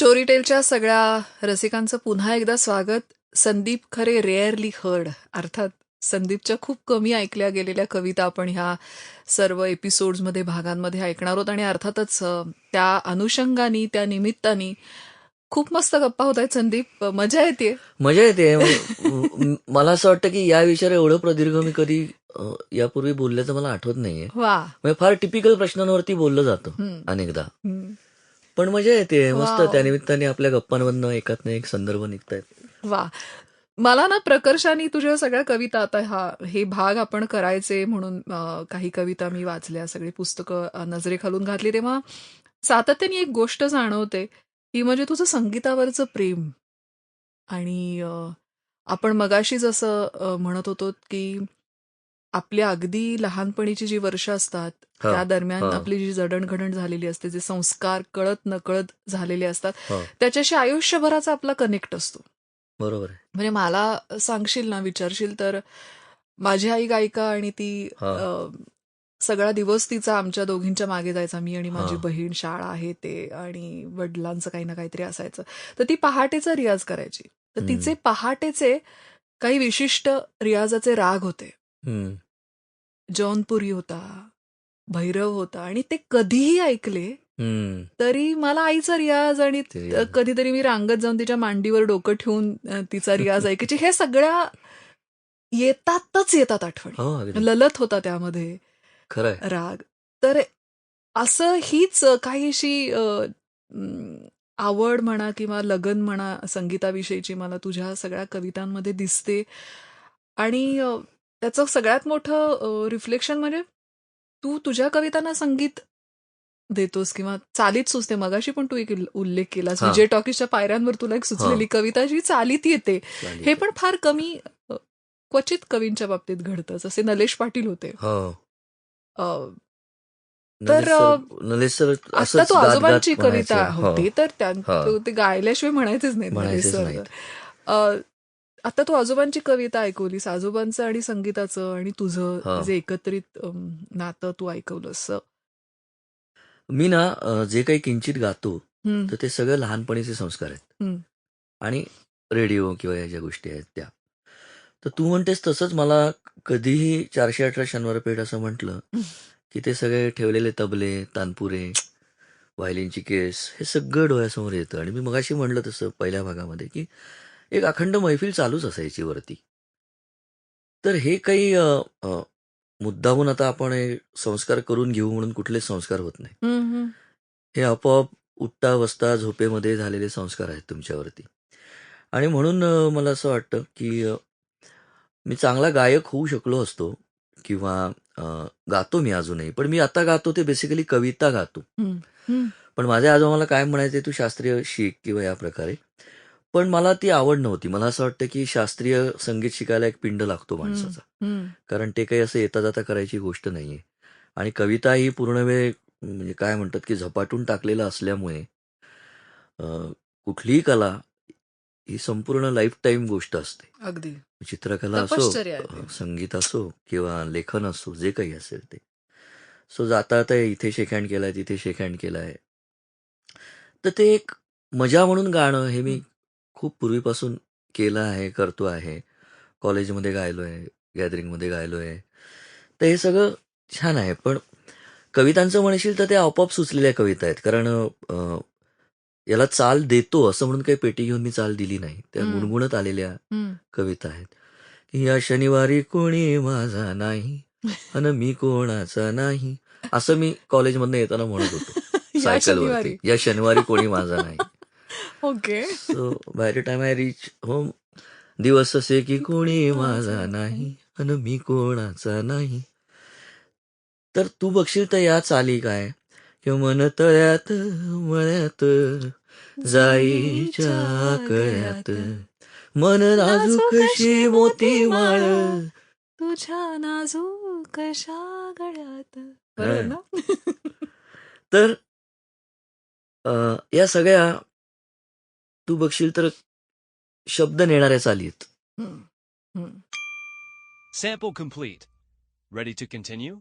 स्टोरीटेलच्या सगळ्या रसिकांचं पुन्हा एकदा स्वागत. संदीप खरे रेअरली हर्ड अर्थात संदीपच्या खूप कमी ऐकल्या गेलेल्या कविता आपण ह्या सर्व एपिसोड्समध्ये भागांमध्ये ऐकणार आहोत. आणि अर्थातच त्या अनुषंगाने त्या निमित्ताने खूप मस्त गप्पा होत आहेत संदीप. मजा येते. मजा येते. मला असं वाटतं की या विषयावर एवढं प्रदीर्घ मी कधी यापूर्वी बोलल्याचं मला आठवत नाहीये. वा. म्हणजे फार टिपिकल प्रश्नांवरती बोललं जातं. अनेकदा. पण मजा येते. मस्त. त्यानिमित्ताने आपल्या गप्पांमधनं एकात एक संदर्भ निघतायत. वा मला ना प्रकर्षाने तुझ्या सगळ्या कविता आता हा हे भाग आपण करायचे म्हणून अं, काही कविता मी वाचल्या सगळी पुस्तकं अं, नजरेखालून घातली तेव्हा सातत्याने एक गोष्ट जाणवते. ती म्हणजे तुझं संगीतावरचं प्रेम. आणि अं, आपण मगाशी जसं अं, म्हणत होतो की आपल्या अगदी लहानपणीची जी वर्ष असतात हा, त्या दरम्यान हा. आपली जी जडणघडण झालेली असते जे संस्कार कळत नकळत झालेले असतात हो, त्याच्याशी आयुष्यभराचा आपला कनेक्ट असतो बरोबर आहे म्हणजे मला सांगशील ना विचारशील तर माझी आई गायिका आणि ती हा. अ, सगळा दिवस तिचा आमच्या दोघींच्या मागे जायचा मी आणि माझी हा. बहीण शाळा आहे ते आणि वडिलांचं काही ना काहीतरी असायचं तर ती पहाटेचा रियाज करायची तर हम्म. तिचे पहाटेचे काही विशिष्ट रियाजाचे राग होते हम्म. जौनपुरी होता भैरव होता आणि ते कधीही ऐकले हम्म. तरी मला आईचा रियाज आणि ते रियाज. कधीतरी मी रांगत जाऊन तिच्या मांडीवर डोकं ठेवून अ, तिचा रियाज ऐकायची. हे सगळ्या येतातच येतात आठवणी. हो अगदी. ललत होता त्यामध्ये. खरंय. राग. तर असं हीच काहीशी अ, आवड म्हणा किंवा लगन म्हणा संगीताविषयीची मला तुझ्या सगळ्या कवितांमध्ये दिसते. आणि अ, त्याचं सगळ्यात मोठं रिफ्लेक्शन म्हणजे तू तुझ्या कवितांना संगीत देतोस किंवा चालीत सुचते मगाशी पण तू एक उल्लेख केलास. विजय टॉकीजच्या पायऱ्यांवर तुला एक सुचलेली कविता जी चालीत येते. हे पण फार कमी क्वचित कवींच्या बाबतीत घडतं जसे नलेश पाटील होते हो नलेश तर, नलेश आता तो आजोबांची. कविता. होती तर. तो- गायल्याशिवाय म्हणायचेच नाही म्हणायचेच सर. आता तू आजोबांची कविता ऐकवलीस आजोबांचं आणि संगीताचं आणि तुझं हा. जे एकत्रित अम, नातं तू ऐकवलंस मी ना अ, जे काही किंचित गातो हम्म, तर ते सगळं लहानपणीचे संस्कार आहेत. आणि रेडिओ किंवा या ज्या गोष्टी आहेत त्या. तर तू म्हणतेस तसंच मला कधीही चारशे अठरा शनिवार पेठ असं म्हटलं की ते सगळे ठेवलेले तबले तानपुरे व्हायलिनची केस हे सगळं डोळ्यासमोर येतं. आणि मी मगाशी म्हणलं तसं पहिल्या भागामध्ये की एक अखंड मैफिल चालूच असायची वरती. तर हे काही मुद्दामून आता आपण संस्कार करून घेऊ म्हणून कुठलेच संस्कार होत नाही. हे आपोआप उठता बसता झोपेमध्ये झालेले संस्कार आहेत तुमच्यावरती. आणि म्हणून मला असं वाटतं की मी चांगला गायक होऊ शकलो असतो किंवा गातो मी अजूनही पण मी आता गातो ते बेसिकली कविता गातो. पण माझे आजोबा मला काय म्हणायचे तू शास्त्रीय शिक किंवा या प्रकारे. पण मला ती आवड नव्हती. मला असं वाटतं की शास्त्रीय संगीत शिकायला एक पिंड लागतो माणसाचा. कारण ते काही असं येता जाता करायची गोष्ट नाहीये. आणि कविता ही पूर्ण वेळ म्हणजे काय म्हणतात की झपाटून टाकलेलं असल्यामुळे कुठलीही कला ही संपूर्ण लाईफ टाईम गोष्ट असते. अगदी. चित्रकला असो संगीत असो किंवा लेखन असो जे काही असेल ते. सो जाता आता इथे शेकहँड केलाय तिथे शेकहँड केलाय. तर ते एक मजा म्हणून गाणं हे मी खूप पूर्वीपासून केलं आहे करतो आहे. कॉलेजमध्ये गायलोय गॅदरिंगमध्ये गायलोय. तर हे सगळं छान आहे पण कवितांचं म्हणशील तर ते आपोआप सुचलेल्या कविता आहेत. कारण अं, याला चाल देतो असं म्हणून काही पेटी घेऊन मी चाल दिली नाही. त्या. गुणगुणत आलेल्या. कविता आहेत. की या शनिवारी कोणी माझा नाही अन मी कोणाचा नाही असं मी कॉलेजमधनं येताना म्हणत होतो. या सायकलवरती. शनिवारी. या शनिवारी कोणी माझा नाही. Okay so by the time I reach home दिवस असे की कोणी माझा नाही अन मी कोणाचा नाही. तर तू बघशील तर या चाली काय? किंवा मन तळ्यात मळ्यात जाईच्या कळ्यात मन नाजूक कशी मोती माळ तुझ्या नाजूक कशा गळ्यात. तर या सगळ्या तू बघशील तर शब्द नेणाऱ्या चालीत सॅपो खुंफळीत रेडी टू कंटिन्यू